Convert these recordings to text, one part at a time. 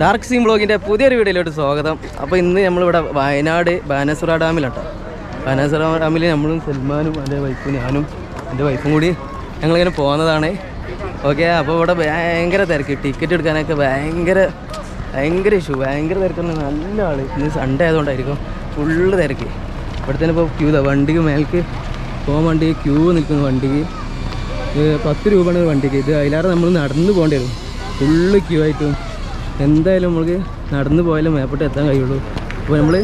Dark seam ബ്ലോഗിന്റെ പുതിയൊരു വീഡിയോയിലോട്ട് സ്വാഗതം. അപ്പോൾ ഇന്ന് നമ്മളിവിടെ വയനാട് ബാനസുറ ഡാമിലാട്ടോ. ബാനസുറ ഡാമിൽ നമ്മളും സൽമാനും എന്റെ വൈഫും ഞാനും എന്റെ വൈഫും കൂടി ഞങ്ങളിങ്ങനെ പോകുന്നതാണ് ഓക്കെ അപ്പോൾ ഇവിടെ ഭയങ്കര തിരക്ക്. ടിക്കറ്റ് എടുക്കാനൊക്കെ ഭയങ്കര ഭയങ്കര ഇഷ്യൂ ഭയങ്കര തിരക്കുന്ന നല്ല ആൾ ഇന്ന് സൺഡേ ആയതുകൊണ്ടായിരിക്കും ഫുള്ള് തിരക്ക്. ഇവിടെ തന്നെ ഇപ്പോൾ ക്യൂ ഇതാ. വണ്ടിക്ക് മേൽക്ക് പോകാൻ വേണ്ടി ക്യൂ നിൽക്കുന്ന വണ്ടിക്ക്. പത്ത് രൂപയാണ് വണ്ടിക്ക്. ഇത് അതിലാറ് നമ്മൾ നടന്ന് പോകേണ്ടി വരും. ഫുള്ള് ക്യൂ ആയിട്ടും എന്തായാലും നമുക്ക് നടന്ന് പോയാലും മേപ്പെട്ട് എത്താൻ കഴിയുള്ളൂ. അപ്പോൾ നമ്മൾ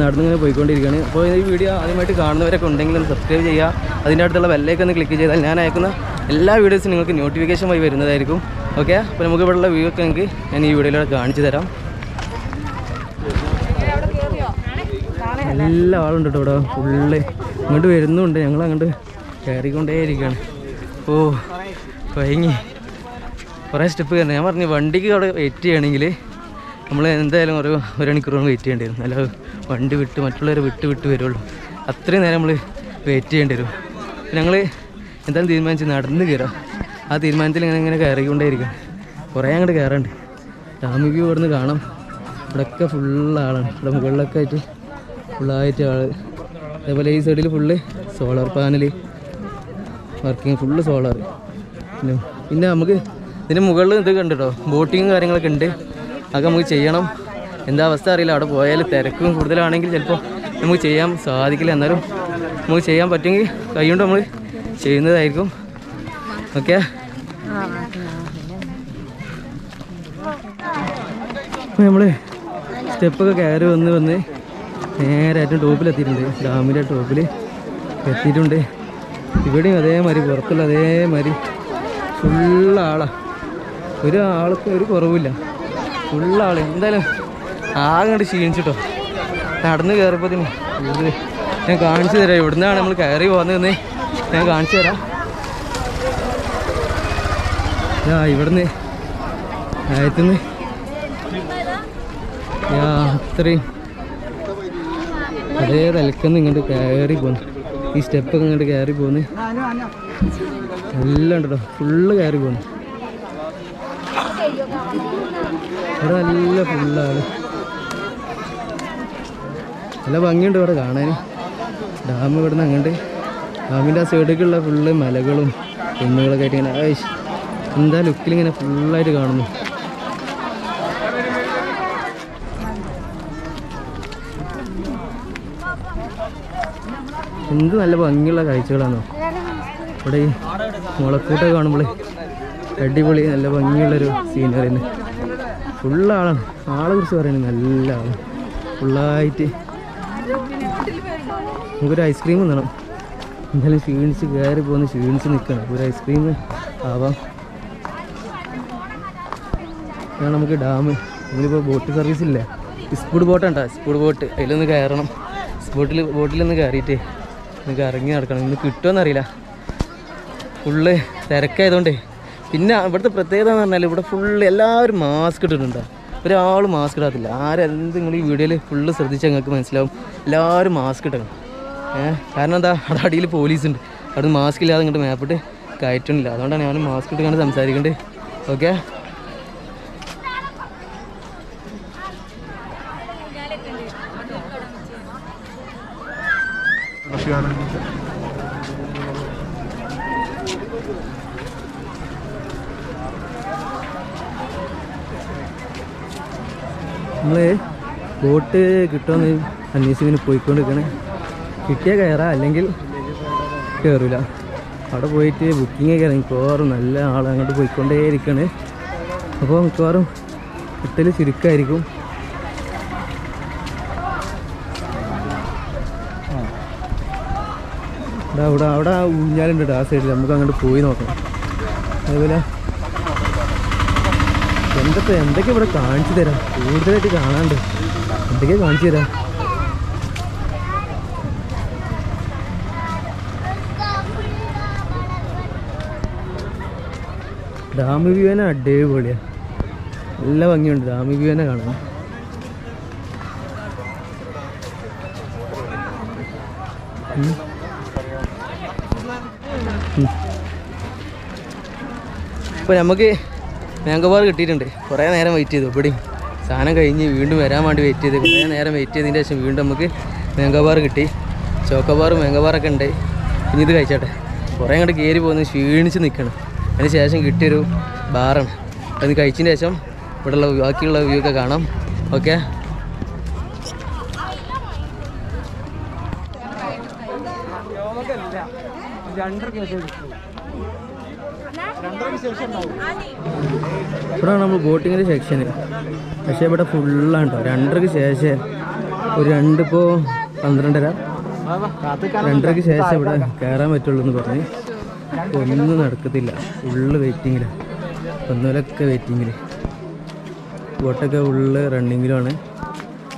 നടന്നിങ്ങനെ പോയിക്കൊണ്ടിരിക്കുകയാണ്. അപ്പോൾ ഈ വീഡിയോ ആദ്യമായിട്ട് കാണുന്നവരൊക്കെ ഉണ്ടെങ്കിൽ ഒന്ന് സബ്സ്ക്രൈബ് ചെയ്യുക. അതിന്റെ അടുത്തുള്ള ബെല്ലേക്ക് ഒന്ന് ക്ലിക്ക് ചെയ്താൽ ഞാൻ അയക്കുന്ന എല്ലാ വീഡിയോസും നിങ്ങൾക്ക് നോട്ടിഫിക്കേഷൻ വഴി വരുന്നതായിരിക്കും. ഓക്കെ അപ്പോൾ നമുക്ക് ഇവിടെയുള്ള വ്യൂ ഒക്കെ നിങ്ങൾക്ക് ഞാൻ ഈ വീഡിയോയിലൂടെ കാണിച്ചു തരാം. നല്ല ആളുണ്ട് കേട്ടോ ഇവിടെ. ഫുള്ള് ഇങ്ങോട്ട് വരുന്നുണ്ട്. ഞങ്ങൾ അങ്ങോട്ട് കയറിക്കൊണ്ടേയിരിക്കുകയാണ്. ഓ കൊയങ്ങി. കുറേ സ്റ്റെപ്പ് കയറുന്നത് ഞാൻ പറഞ്ഞു വണ്ടിക്ക് അവിടെ വെയിറ്റ് ചെയ്യണമെങ്കിൽ നമ്മൾ എന്തായാലും ഒരു ഒരു മണിക്കൂറോളം വെയിറ്റ് ചെയ്യേണ്ടി വരും. അല്ല വണ്ടി വിട്ട് മറ്റുള്ളവരെ വിട്ട് വിട്ട് വരുള്ളൂ. അത്രയും നേരം നമ്മൾ വെയിറ്റ് ചെയ്യേണ്ടി വരും. ഞങ്ങൾ എന്തായാലും തീരുമാനിച്ച് നടന്ന് കയറാം. ആ തീരുമാനത്തിൽ ഇങ്ങനെ ഇങ്ങനെ കയറിക്കൊണ്ടേയിരിക്കും. കുറേ അങ്ങോട്ട് കയറാണ്ട് ഡാമിക്ക് വ്യൂ ഇവിടുന്ന് കാണാം. ഇവിടെയൊക്കെ ഫുള്ള് ആളാണ്. ഇവിടെ മുകളിലൊക്കെ ആയിട്ട് ഫുള്ളായിട്ട് ആൾ അതേപോലെ ഈ സൈഡിൽ full solar panel working full solar പിന്നെ നമുക്ക് ഇതിന് മുകളിൽ ഇത് കണ്ടിട്ടോ? ബോട്ടിങ്ങും കാര്യങ്ങളൊക്കെ ഉണ്ട്. അതൊക്കെ നമുക്ക് ചെയ്യണം. എന്താ അവസ്ഥ അറിയില്ല. അവിടെ പോയാൽ തിരക്കും കൂടുതലാണെങ്കിൽ ചിലപ്പോൾ നമുക്ക് ചെയ്യാൻ സാധിക്കില്ല. എന്നാലും നമുക്ക് ചെയ്യാൻ പറ്റുമെങ്കിൽ കൈകൊണ്ട് നമ്മൾ ചെയ്യുന്നതായിരിക്കും. ഓക്കെ? നമ്മൾ സ്റ്റെപ്പൊക്കെ കയറി വന്ന് വന്ന് നേരെ ഏറ്റവും ടോപ്പിലെത്തിയിട്ടുണ്ട്. ഡാമിന്റെ ടോപ്പിൽ എത്തിയിട്ടുണ്ട്. ഇവിടെയും അതേമാതിരി പുറത്തുള്ള അതേമാതിരി ഫുള്ള് ആളാ ഒരു കുറവില്ല. ഫുള്ള് ആൾ. എന്തായാലും ആകെ കണ്ട് ക്ഷീണിച്ചിട്ടോ. നടന്ന് കയറിപ്പോ ഞാൻ കാണിച്ചു തരാം. ഇവിടുന്നാണ് നമ്മൾ കയറി പോകുന്നതെന്ന് ഞാൻ കാണിച്ചു തരാം. ആ ഇവിടുന്ന് ആയത്തുനിന്ന് അത്രയും. അതേ തലക്കന്ന് ഇങ്ങോട്ട് കയറി പോന്നു. ഈ സ്റ്റെപ്പൊക്കെ ഇങ്ങോട്ട് കയറി പോന്ന്. എല്ലാം ഉണ്ടോ ഫുള്ള് കയറി പോന്നു. ഇവിടെ നല്ല ഫുള്ളാണ് നല്ല ഭംഗിയുണ്ട് ഇവിടെ കാണാൻ ഡാം ഇവിടെ നിന്ന് അങ്ങോട്ട് ഡാമിന്റെ ആ സൈഡിലേക്കുള്ള ഫുള്ള് മലകളും കുന്നുകളൊക്കെ ആയിട്ട് ഇങ്ങനെ എന്താ ലുക്കിൽ ഇങ്ങനെ ഫുള്ളായിട്ട് കാണുന്നു. എന്ത് നല്ല ഭംഗിയുള്ള കാഴ്ചകളാണോ. ഇവിടെ ഈ മുളക്കൂട്ടൊക്കെ കാണുമ്പോൾ അടിപൊളി നല്ല ഭംഗിയുള്ളൊരു സീനറി തന്നെ ഫുള്ളാളാണ്. ആളെ കുറിച്ച് പറയുന്നത് നല്ല ആളാണ് ഫുള്ളായിട്ട് നമുക്കൊരു ഐസ്ക്രീം തിന്നണം. എന്തായാലും ക്ഷീണിച്ച് കയറി പോകുന്ന ക്ഷീണിച്ച് നിൽക്കണം ഒരു ഐസ്ക്രീം ആവാം. ഇതാണ് നമുക്ക് ഡാം നമ്മളിപ്പോൾ ബോട്ട് സർവീസ് ഇല്ല? സ്പീഡ് ബോട്ടാണ് സ്കൂഡ് ബോട്ട് അതിലൊന്ന് കയറണം. ബോട്ടിൽ ബോട്ടിലൊന്ന് കയറിയിട്ട് നിങ്ങൾക്ക് ഇറങ്ങി നടക്കണം. ഇന്ന് കിട്ടുമെന്നറിയില്ല ഫുള്ള് തിരക്കായതുകൊണ്ട് പിന്നെ ഇവിടുത്തെ പ്രത്യേകത എന്ന് പറഞ്ഞാൽ ഇവിടെ ഫുള്ള് എല്ലാവരും മാസ്ക് ഇട്ടിട്ടുണ്ട്. ഒരാൾ മാസ്ക് ഇടാത്തില്ല. ആരെന്ത് നിങ്ങൾ ഈ വീഡിയോയിൽ ഫുള്ള് ശ്രദ്ധിച്ചാൽ നിങ്ങൾക്ക് മനസ്സിലാവും. എല്ലാവരും മാസ്ക് ഇട്ടണം ഏഹ് കാരണം എന്താ? അവിടെ അടിയിൽ പോലീസ് ഉണ്ട്. അവിടെ മാസ്ക് ഇല്ലാതെ ഇങ്ങോട്ട് മേപ്പിട്ട് കയറ്റണില്ല. അതുകൊണ്ടാണ് ഞാൻ മാസ്ക് ഇട്ടുകൊണ്ട് സംസാരിക്കേണ്ടത് ഓക്കെ നമ്മൾ ബോട്ട് കിട്ടുമെന്ന് അന്വേഷിച്ച് ഇങ്ങനെ പോയിക്കൊണ്ടിരിക്കണേ. കിട്ടിയാൽ കയറാം അല്ലെങ്കിൽ കയറില്ല അവിടെ പോയിട്ട് ബുക്കിംഗ് ഒക്കെ മിക്കവാറും നല്ല ആൾ അങ്ങോട്ട് പോയിക്കൊണ്ടേ ഇരിക്കണ്. അപ്പോൾ മിക്കവാറും കിട്ടൽ ചുരുക്കമായിരിക്കും ഇവിടെ അവിടെ അവിടെ ഊഞ്ഞാലുണ്ട് ആ സൈഡിൽ നമുക്ക് അങ്ങോട്ട് പോയി നോക്കാം. അതേപോലെ എന്തൊക്കെ എന്തൊക്കെ ഇവിടെ കാണിച്ചു തരാം? കൂടുതലായിട്ട് കാണാണ്ട്. എന്തൊക്കെ കാണിച്ചു തരാം? ഡാം വ്യൂവിനെ അടിപൊളിയാ. നല്ല ഭംഗിയുണ്ട് ഡാം വ്യൂന കാണാൻ. ഇപ്പൊ നമുക്ക് മാംഗോ ബാർ കിട്ടിയിട്ടുണ്ട്. കുറേ നേരം വെയിറ്റ് ചെയ്തു. ഇവിടെയും സാധനം കഴിഞ്ഞ് വീണ്ടും വരാൻ വേണ്ടി വെയിറ്റ് ചെയ്ത്. കുറേ നേരം വെയിറ്റ് ചെയ്തതിന് ശേഷം വീണ്ടും നമുക്ക് മാംഗോ ബാർ കിട്ടി. ചോക്കോ ബാർ മാംഗോ ബാറൊക്കെ ഉണ്ട്. ഇനി ഇത് കഴിച്ചോട്ടെ. കുറേ അങ്ങോട്ട് കയറി പോകുന്നത് ക്ഷീണിച്ച് നിൽക്കണം. അതിന് ശേഷം കിട്ടിയൊരു ബാറാണ് അത് കഴിച്ചതിന് ശേഷം ഇവിടെയുള്ള ബാക്കിയുള്ള വ്യൂ ഒക്കെ കാണാം. ഓക്കെ ഇവിടെയാണ് നമ്മൾ ബോട്ടിങ്ങിന്റെ സെക്ഷന് പക്ഷേ ഇവിടെ ഫുള്ളാണ് കേട്ടോ രണ്ടരയ്ക്ക് ശേഷം ഒരു രണ്ടിപ്പോൾ പന്ത്രണ്ടര രണ്ടരയ്ക്ക് ശേഷം ഇവിടെ കയറാൻ പറ്റുള്ളൂ എന്ന് പറഞ്ഞ് ഒന്നും നടക്കത്തില്ല ഫുള്ള് വെയിറ്റിങ്ങിലാണ് ഒന്നുമില്ലൊക്കെ വെയിറ്റിങ്ങിൽ ബോട്ടൊക്കെ ഫുള്ള് റണ്ണിങ്ങിലുമാണ്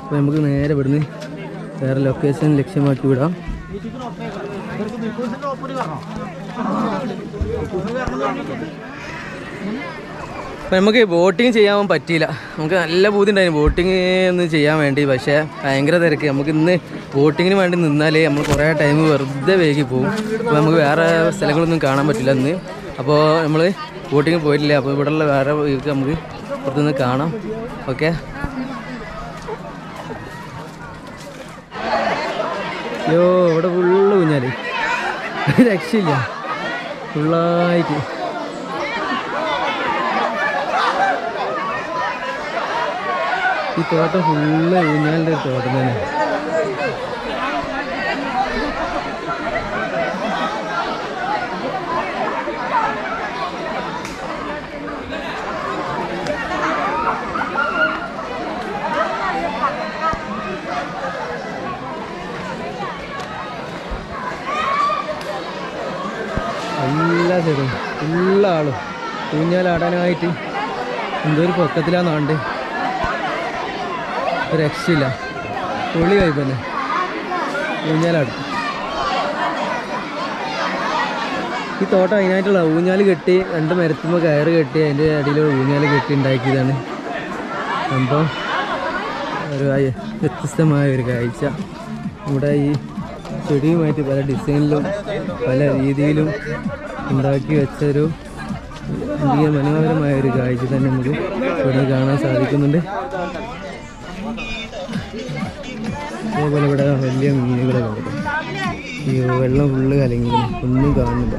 അപ്പോൾ നമുക്ക് നേരെ ഇവിടുന്ന് വേറെ ലൊക്കേഷൻ ലക്ഷ്യമാക്കി വിടാം അപ്പം നമുക്ക് ബോട്ടിങ് ചെയ്യാൻ പറ്റിയില്ല. നമുക്ക് നല്ല ബുദ്ധി ഉണ്ടായിരുന്നു. ബോട്ടിങ് ഒന്ന് ചെയ്യാൻ വേണ്ടി. പക്ഷേ ഭയങ്കര തിരക്ക്. നമുക്ക് ഇന്ന് ബോട്ടിങ്ങിന് വേണ്ടി നിന്നാലേ നമ്മൾ കുറേ ടൈം വെറുതെ വേഗി പോകും അപ്പോൾ നമുക്ക് വേറെ സ്ഥലങ്ങളൊന്നും കാണാൻ പറ്റില്ല ഇന്ന്. അപ്പോൾ നമ്മൾ ബോട്ടിങ് പോയിട്ടില്ല. അപ്പോൾ ഇവിടെയുള്ള വേറെ ഇതൊക്കെ നമുക്ക് പുറത്തുനിന്ന് കാണാം. ഓക്കെ? അയ്യോ ഇവിടെ ഫുള്ള് കുഞ്ഞാൽ രക്ഷയില്ല. ഫുള്ളായിട്ട്. ഈ തോട്ടം ഫുള്ള് ഊഞ്ഞാലിന്റെ തോട്ടം തന്നെ. എല്ലാ സൈഡും ഫുള്ള ആളും. ഊഞ്ഞാലാടാനായിട്ട് എന്തോ ഒരു പൊക്കത്തിലാന്ന് കണ്ട് ഒരു രക്ഷയില്ല. പുള്ളി കഴിപ്പന്നെ ഊഞ്ഞാലാടും. ഈ തോട്ടം അതിനായിട്ടുള്ള ഊഞ്ഞാൽ കെട്ടി രണ്ട് മരത്തുമ്പോൾ കയറ് കെട്ടി അതിന്റെ അടിയിൽ ഊഞ്ഞാൽ കെട്ടി ഉണ്ടാക്കിയതാണ്. സംഭവം ഒരു വ്യത്യസ്തമായ ഒരു കാഴ്ച. ഇവിടെ ഈ ചെടിയുമായിട്ട് പല ഡിസൈനിലും പല രീതിയിലും ഉണ്ടാക്കി വെച്ചൊരു വലിയ മനോഹരമായ ഒരു കാഴ്ച തന്നെ നമുക്ക് ഇവിടെ കാണാൻ സാധിക്കുന്നുണ്ട്. അതേപോലെ ഇവിടെ വലിയ ഉണ്ട്. ഈ വെള്ളം ഫുള്ള് കലങ്ങി ഒന്നും കാണുന്നില്ല.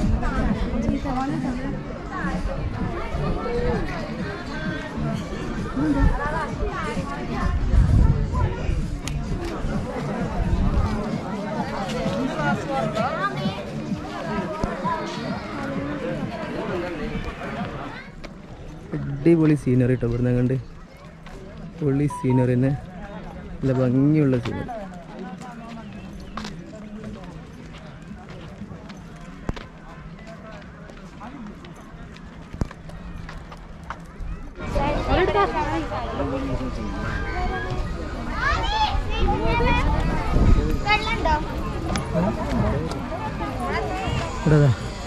അടിപൊളി സീനറി കേട്ടോ ഇവിടുന്ന് കണ്ട് പൊളി സീനറി തന്നെ. നല്ല ഭംഗിയുള്ള സീനറി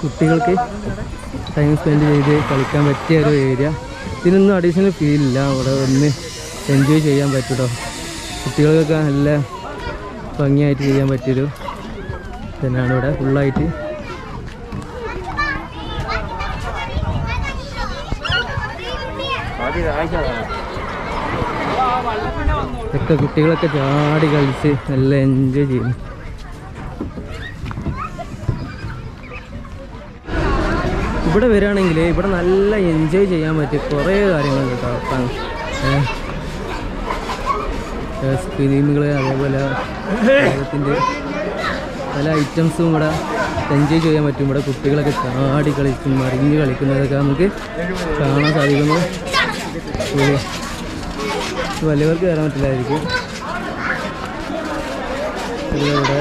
കുട്ടികൾക്ക് ടൈം സ്പെൻഡ് ചെയ്ത് കളിക്കാൻ പറ്റിയ ഒരു ഏരിയ ഇതിനൊന്നും അഡീഷണൽ ഫീൽ ഇല്ല. അവിടെ ഒന്ന് എൻജോയ് ചെയ്യാൻ പറ്റൂട്ടോ. കുട്ടികൾക്കൊക്കെ നല്ല ഭംഗിയായിട്ട് ചെയ്യാൻ പറ്റിയൊരു തന്നെയാണ് ഇവിടെ ഫുള്ളായിട്ട് ഒക്കെ കുട്ടികളൊക്കെ ചാടി കളിച്ച് നല്ല എൻജോയ് ചെയ്യുന്നു ഇവിടെ വരികയാണെങ്കിൽ ഇവിടെ നല്ല എൻജോയ് ചെയ്യാൻ പറ്റിയ കുറേ കാര്യങ്ങളുണ്ട് കേട്ടോ. അപ്പം സ്ക്രീമുകൾ അതേപോലെ വെള്ളത്തിന്റെ പല ഐറ്റംസും ഇവിടെ എൻജോയ് ചെയ്യാൻ പറ്റും. ഇവിടെ കുട്ടികളൊക്കെ ചാടി കളിക്കും മറിഞ്ഞ് കളിക്കുന്നതൊക്കെ നമുക്ക് കാണാൻ സാധിക്കുന്നു. വലിയവർക്ക് കയറാൻ പറ്റില്ലായിരിക്കും. ഇതിലൂടെ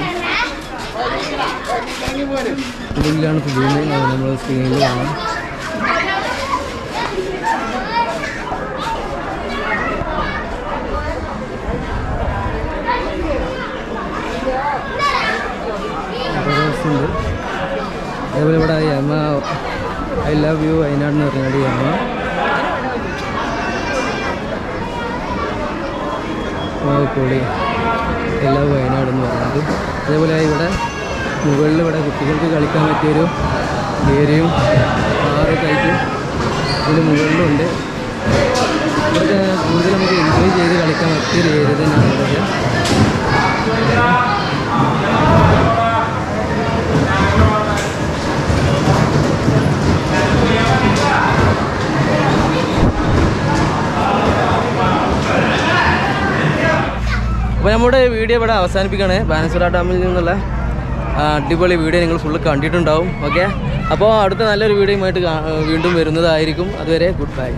ഇതിലാണ് ഫിലിം നമ്മൾ സ്ക്രീനിൽ കാണാം അതേപോലെ ഇവിടെ യമ ഐ ലവ് യു വയനാട് എന്ന് പറഞ്ഞാൽ യമ മാവക്കോടി ഐ ലവ് വയനാട് എന്ന് പറയുന്നത്. അതേപോലെ ഇവിടെ മുകളിൽ ഇവിടെ കുട്ടികൾക്ക് കളിക്കാൻ പറ്റിയൊരു ഏരിയയും പാറൊക്കെ ആയിട്ട് ഇതിന് മുകളിലുണ്ട്. ഇവിടുത്തെ കൂടുതൽ നമുക്ക് എൻജോയ് ചെയ്ത് കളിക്കാൻ പറ്റിയൊരു ഏരിയ തന്നെയാണ് ഇവിടെ അപ്പോൾ നമ്മുടെ വീഡിയോ ഇവിടെ അവസാനിപ്പിക്കുകയാണ്. ബാനസുര ഡാമിൽ നിന്നുള്ള അടിപൊളി വീഡിയോ നിങ്ങൾ ഫുള്ള് കണ്ടിട്ടുണ്ടാവും ഓക്കെ അപ്പോൾ അടുത്ത നല്ലൊരു വീഡിയോയുമായിട്ട് വീണ്ടും വരുന്നതായിരിക്കും. അതുവരെ ഗുഡ് ബൈ